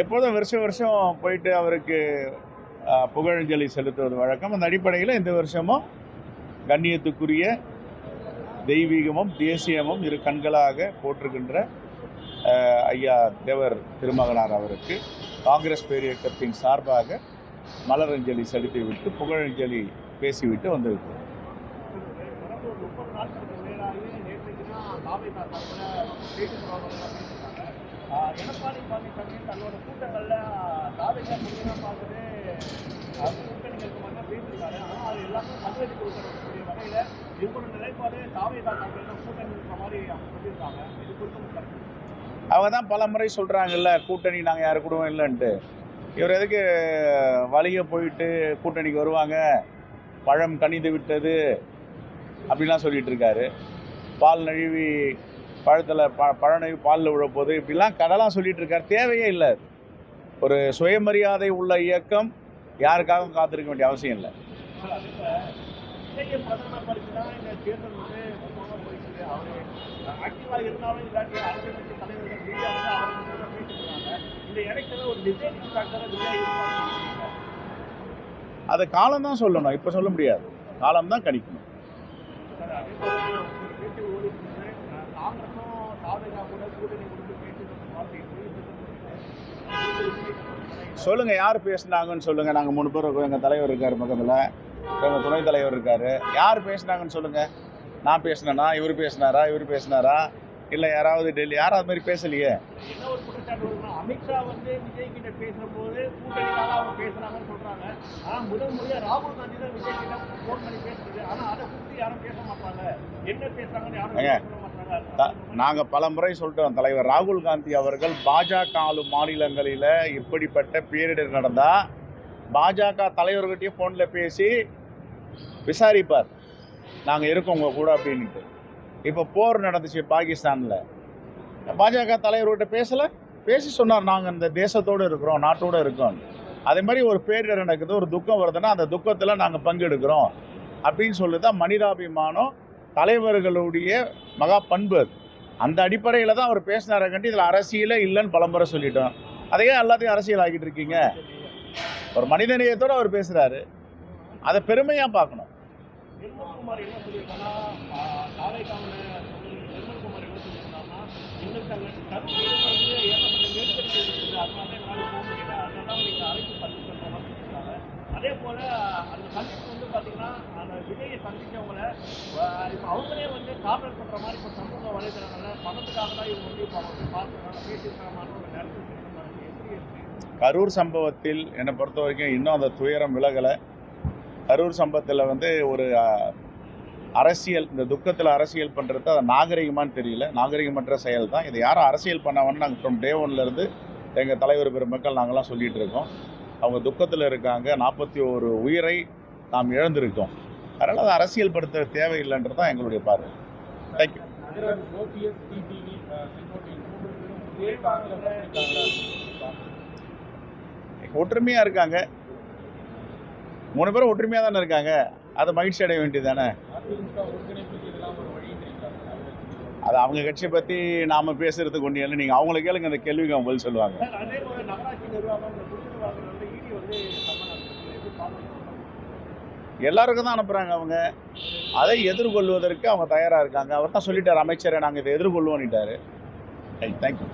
எப்போதும் வருஷம் வருஷம் போயிட்டு அவருக்கு புகழஞ்சலி செலுத்துவது வழக்கம். அந்த அடிப்படையில் இந்த வருஷமும் கண்ணியத்துக்குரிய தெய்வீகமும் தேசியமும் இரு கண்களாக போற்றுகின்ற ஐயா தேவர் திருமகனார் அவருக்கு காங்கிரஸ் பேரியக்கத்தின் சார்பாக மலரஞ்சலி செலுத்திவிட்டு புகழஞ்சலி பேசிவிட்டு வந்திருக்கிறோம். கடந்த எடப்பாடி பழனிசாமி தன்னோட கூட்டங்களில் தாவேகா முக்கியமாக பார்க்குது அது கூட்டணிகளுக்கு மட்டும் பேசியிருக்காரு ஆனால் அது எல்லாமே சங்கதி கொடுக்கக்கூடிய வகையில் இவங்களோட நிலைப்பாடு தாவேகா சார்பில் தான் கூட்டணி இருக்கிற மாதிரி அவங்க சொல்லியிருக்காங்க. இது குறித்து அவங்க தான் பல முறை சொல்கிறாங்கல்ல கூட்டணி நாங்கள் யாரு கூடவும் இல்லைன்ட்டு. இவர் எதுக்கு வழிய போயிட்டு கூட்டணிக்கு வருவாங்க? பழம் கனிந்து விட்டது அப்படிலாம் சொல்லிட்டு இருக்காரு. பால் நழுவி பழத்தில் ப பழனை பாலில் விழப்போகுது இப்படிலாம் கடலாம் சொல்லிட்டு இருக்கார் தேவையே இல்லை ஒரு சுயமரியாதை உள்ள இயக்கம் யாருக்காகவும் காத்திருக்க வேண்டிய அவசியம் இல்லை. அதை காலம் தான் சொல்லணும். இப்ப சொல்ல முடியாது. காலம் தான் கணிக்கணும். காங்கிரஸும் தாவேகா கூட கூட்டணி கொடுத்து பேசிட்டு வார்த்தை சொல்லுங்கள் யார் பேசுனாங்கன்னு சொல்லுங்கள் நாங்கள் மூணு பேர் இருக்கோம். எங்கள் தலைவர் இருக்கார் பக்கத்தில். எங்கள் துணைத் தலைவர் இருக்கார். யார் பேசுனாங்கன்னு சொல்லுங்கள் நான் பேசினேனா? இவர் பேசினாரா? இவர் பேசினாரா? இல்லை யாராவது டெல்லி யாரும் அது மாதிரி பேசலையே? அமித்ஷா வந்து விஜய் கிட்ட பேசும்போது கூட்டணிக்காக அவங்க பேசுறாங்கன்னு சொல்றாங்க. ஆனா முதல் முறையா ராகுல் காந்தி தான் விஜய் கிட்ட ஃபோன் பண்ணி பேசுறது. ஆனா அதை குறித்து யாரும் பேச மாட்டாங்க. என்ன பேசுறாங்கன்னு யாரும் த- நாங்கள் பல முறை சொல்லிட்டோம் தலைவர் ராகுல் காந்தி அவர்கள் பாஜக ஆளும் மாநிலங்களில் இப்படிப்பட்ட பேரிடர் நடந்தால் பாஜக தலைவர்கிட்டையும் ஃபோனில் பேசி விசாரிப்பார். நாங்கள் இருக்கோம் உங்கள் கூட அப்படின்ட்டு இப்போ போர் நடந்துச்சு பாகிஸ்தானில். பாஜக தலைவர்கிட்ட பேசலை? பேசி சொன்னார் நாங்கள் இந்த தேசத்தோடு இருக்கிறோம் நாட்டோடு இருக்கோம். அதே மாதிரி ஒரு பேரிடர் நடக்குது ஒரு துக்கம் வருதுன்னா அந்த துக்கத்தில் நாங்கள் பங்கெடுக்கிறோம். அப்படின்னு சொல்லி தான் மனிதாபிமானம் தலைவர்களுடைய மகா பண்பு அது. அந்த அடிப்படையில் தான் அவர் பேசினாரை கண்டு இதில் அரசியலே இல்லைன்னு பலமுறை சொல்லிட்டோம். அதையே எல்லாத்தையும் அரசியல் ஆக்கிட்டு இருக்கீங்க. ஒரு மனிதநேயத்தோடு அவர் பேசுகிறாரு அதை பெருமையாக பார்க்கணும். அதே போல அந்த சந்திப்பு பார்த்தீங்கன்னா அந்த விஜயை சந்திச்சவங்கள அவங்களே வந்து கார்னர் பண்ணுற மாதிரி இப்போ சமூக வலைதளங்களில் பணத்துக்காக தான் இவங்க வந்து இப்போ அவங்க வந்து பார்த்துருக்காங்க பேசியிருக்காங்க ஒரு நேரத்தில் கரூர் சம்பவத்தில் என்னை பொறுத்த வரைக்கும் இன்னும் அந்த துயரம் விலகலை. கரூர் சம்பவத்தில் வந்து ஒரு அரசியல் இந்த துக்கத்தில் அரசியல் பண்ணுறது அது நாகரிகமானு தெரியல. நாகரிகமற்ற செயல் தான் இதை யாரும் அரசியல் பண்ணவன்னு நாங்கள் ஃப்ரம் டே ஒன்லேருந்து எங்கள் தலைவர் பெருமக்கள் நாங்கள்லாம் சொல்லிகிட்டு இருக்கோம். அவங்க துக்கத்தில் இருக்காங்க. நாற்பத்தி ஒரு உயிரை நாம் இழந்திருக்கோம். அதனால் அதை அரசியல் படுத்த தேவையில்லைன்றது தான் எங்களுடைய பார்வை. தேங்க்யூ ஒற்றுமையாக இருக்காங்க. மூணு பேரும் ஒற்றுமையாக தானே இருக்காங்க. அதை மகிழ்ச்சி அடைய வேண்டியது தானே அது அவங்க கட்சியை பற்றி நாம் பேசுகிறதுக்கு ஒன்றும் இல்லை. நீங்கள் அவங்கள கேளுங்க அந்த கேள்விக்கு அவங்க பதில் சொல்லுவாங்க சார் அதே போல நகராட்சி நிர்வாகம் இந்த குடிநீர் வந்து இடி வந்து சம்மன் அனுப்புறது எப்படி பார்க்கணும் எல்லாருக்கும் தான் அனுப்புகிறாங்க அவங்க. அதை எதிர்கொள்வதற்கு அவங்க தயாராக இருக்காங்க. அவர் தான் சொல்லிட்டார் அமைச்சரை நாங்கள் இதை எதிர்கொள்வோன்னுட்டார் தேங்க்யூ